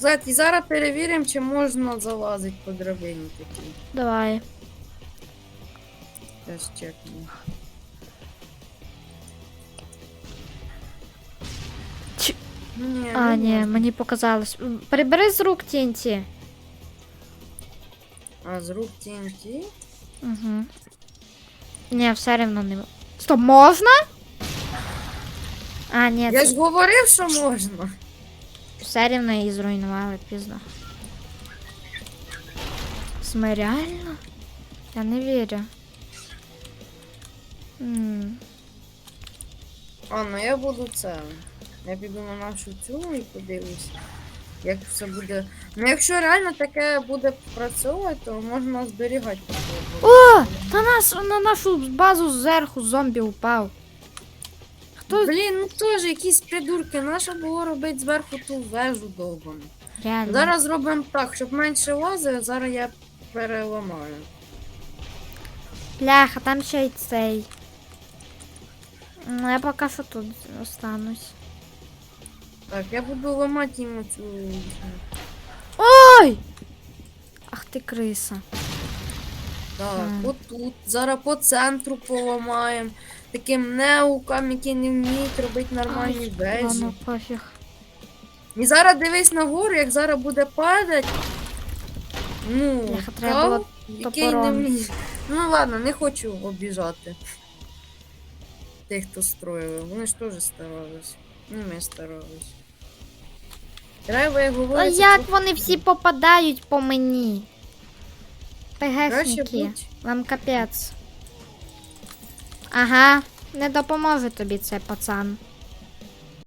Зет, і зараз перевіримо, чи можна залазити по драбині такій. Давай. Теж чекну. Чи- Ні, А, не ні, можна. мені показалось. М, Прибери з рук тінті. А з рук TNT? Угу. Ні, все рівно не. м- Стоп, можна? А, ні, Я це ж говорив, що можна. Все рівно її зруйнували пізно. Сме реально? Я не вірю. М, А, ну я буду це. Я піду на нашу цю і подивлюсь. Як все буде. Ну якщо реально таке буде працювати, то можна зберігати. О! Та нас на нашу базу зверху зомбі упав. Хто Блін, ну теж якісь придурки, нащо було робити зверху ту вежу довбану. реально? Зараз зробимо так, щоб менше лазив, зараз я переламаю. Бляха, там ще й цей. Ну, я поки що тут останусь. Так, я буду ламати йому цю. Ой! Ах ти криса. Так, Мгм. отут. Зараз по центру поламаємо. Таким неукам, які не вміють робити нормальні пофіг. І зараз дивись нагору, як зараз буде падати. Ну, треба який не вміє. Ну ладно, не хочу обіжати. Тих, хто строїли. Вони ж теж старались. Ну, ми старались. Треба, як А як вони всі попадають по мені? ПГшники, вам капець. Ага, не допоможе тобі це, пацан.